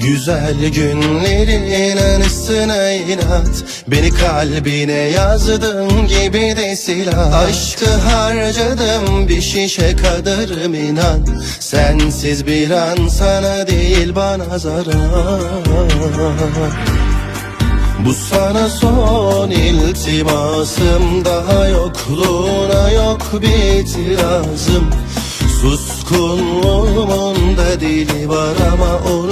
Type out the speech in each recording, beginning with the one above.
Güzel günlerin anısına inat. Beni kalbine yazdın gibi de silah. Aşkı harcadım bir şişe kadarım inan Sensiz bir an sana değil bana zarar. Bu sana son iltimasım. Daha yokluğuna yok bir itirazım. Suskunluğumun da dili var ama onu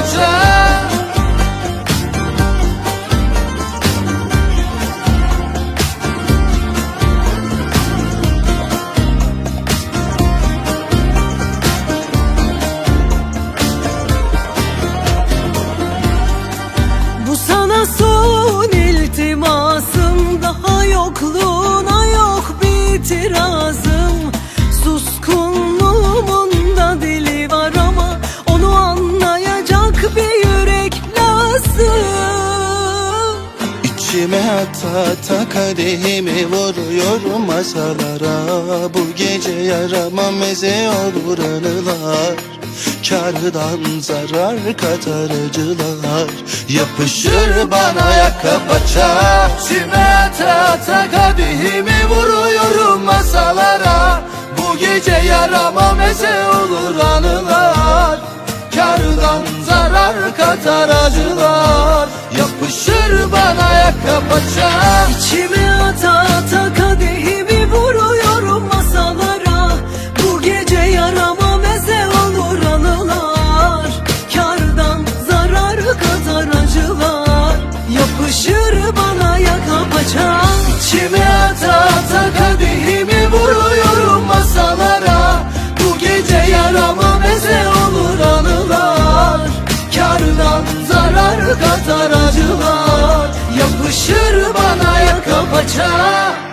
paça Bu sana son iltimasım Daha yokluğuna yok bir itirazım İçime ata ata kadehimi vuruyorum masalara Bu gece yarama meze olur anılar. Kardan zarar katar acılar Yapışır bana yaka paça. İçime ata kadehimi vuruyorum masalara Bu gece yarama meze olur anılar. Kardan zarar katar acılar Yapışır paça İçime ata ata kadehimi vuruyorum masalara. Bu gece yarama meze olur anılar. Kardan zarar katar acılar. Yapışır bana yaka paça. İçime ata ata kadehimi vuruyorum masalara. Bu gece yarama meze olur anılar. Kardan zarar katar acılar Yapışır bana yaka paça